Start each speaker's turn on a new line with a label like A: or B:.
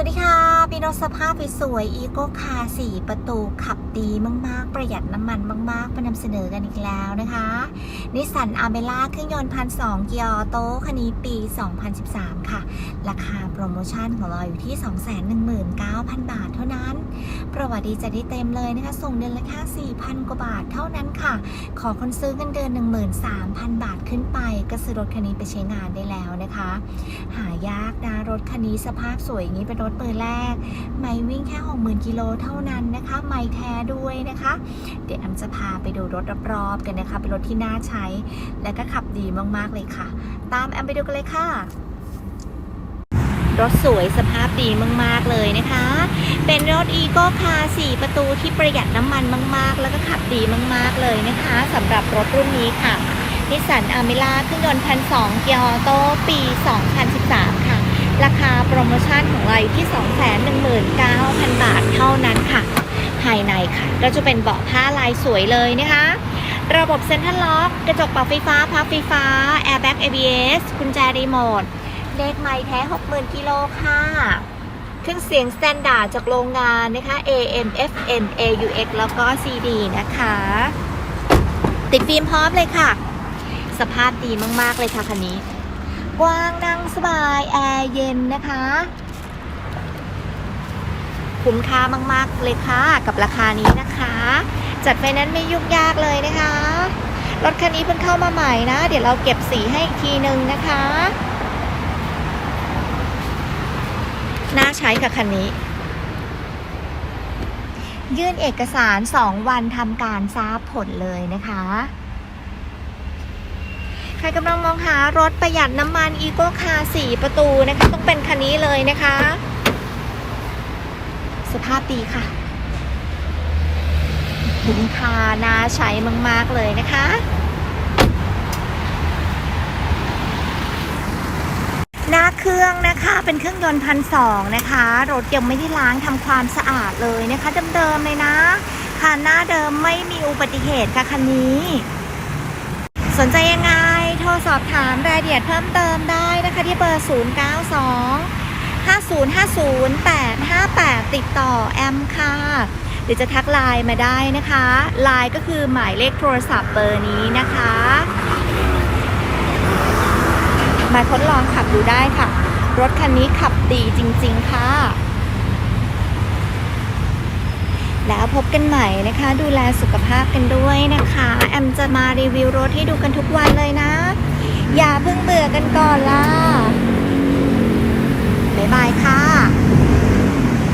A: วัสดีค่ะ พี่นกสภาพสวยอีโก้คาร์สี่ประตูขับดีมาก ๆ ประหยัดน้ำมันมาก ๆ มานำเสนอกันอีกแล้วนะคะนิสสันอาเมล่าเครื่องยนต์พันสองเกียร์โต้คันนี้ปี 2013 ค่ะ ราคาโปรโมชั่นของเราอยู่ที่ 219,000 บาทเท่านั้น ประวัติดีจะได้เต็มเลยนะคะ ส่งเดือนละแค่4,000 กว่าบาทเท่านั้นค่ะ ขอคนซื้อเงินเดือน 13,000 บาทขึ้นไป ก็ซื้อรถคันนี้ไปใช้งานได้แล้วนะคะ หายากนะ รถคันนี้สภาพสวยอย่างนี้เป็นรถมือแรก ไม่วิ่งแค่ 60,000กิโลเท่านั้นนะคะ ไม่แท้ด้วยนะคะ เดี๋ยวแอมจะพาไปดูรถรอบๆกันนะคะ เป็นรถที่น่าใช้ และก็ขับดีมากๆเลยค่ะ ตามแอมไปดูกันเลยค่ะรถสวยสภาพดีมาก ๆ เลยนะคะ เป็นรถอีโก้คาร์4ประตูที่ประหยัดน้ำมันมาก ๆ แล้วก็ขับดีมาก ๆ เลยนะคะสำหรับรถรุ่นนี้ค่ะนิสสันอามิล่าเครื่องยนต์พันสองเกียร์ออโต้ปี 2013ค่ะ ราคาโปรโมชั่นของเราอยู่ที่ 219,000 บาทเท่านั้นค่ะ ภายในค่ะ ก็จะเป็นเบาะผ้าลายสวยเลยนะคะ ระบบเซ็นทรัลล็อกกระจกปรับไฟฟ้าพับไฟฟ้าแอร์แบ็ก ABS กุญแจรีโมทเลขไม้แท้ 60,000กิโลค่ะเครื่องเสียงสแตนดาร์ดจากโรงงานนะคะ AM FM AUX แล้วก็ CD นะคะ ติดฟิล์มพร้อมเลยค่ะ สภาพดีมาก ๆ เลยค่ะคันนี้ กว้างนั่งสบาย แอร์เย็นนะคะ คุ้มค่ามาก ๆ เลยค่ะ กับราคานี้นะคะ จัดไฟนั้นไม่ยุ่งยากเลยนะคะ รถคันนี้เพิ่งเข้ามาใหม่นะ เดี๋ยวเราเก็บสีให้อีกทีนึงนะคะน่าใช้กับคันนี้ ยื่นเอกสาร 2 วันทำการทราบผลเลยนะคะ ใครกำลังมองหารถประหยัดน้ำมันอีโก้คาร์4ประตูนะคะ ต้องเป็นคันนี้เลยนะคะ สภาพดีค่ะคุ้มค่าน่าใช้มาก ๆ เลยนะคะ หน้าเครื่องนะคะเป็นเครื่องยนต์พันสองนะคะ รถยังไม่ได้ล้างทำความสะอาดเลยนะคะ เดิมๆเลยนะค่ะหน้าเดิมไม่มีอุบัติเหตุค่ะคันนี้ สนใจยังไง สอบถามรายละเอียดเพิ่มเติมได้นะคะที่เบอร์ 092 5050 858 ติดต่อแอมค่ะหรือจะทักไลน์มาได้นะคะไลน์ก็คือหมายเลขโทรศัพท์เบอร์นี้นะคะ มาทดลองขับดูได้ค่ะ รถคันนี้ขับดีจริง ๆ ค่ะแล้วพบกันใหม่นะคะ ดูแลสุขภาพกันด้วยนะคะ แอมจะมารีวิวรถให้ดูกันทุกวันเลยนะ อย่าเพิ่งเบื่อกันก่อนล่ะ บ๊ายบายค่ะ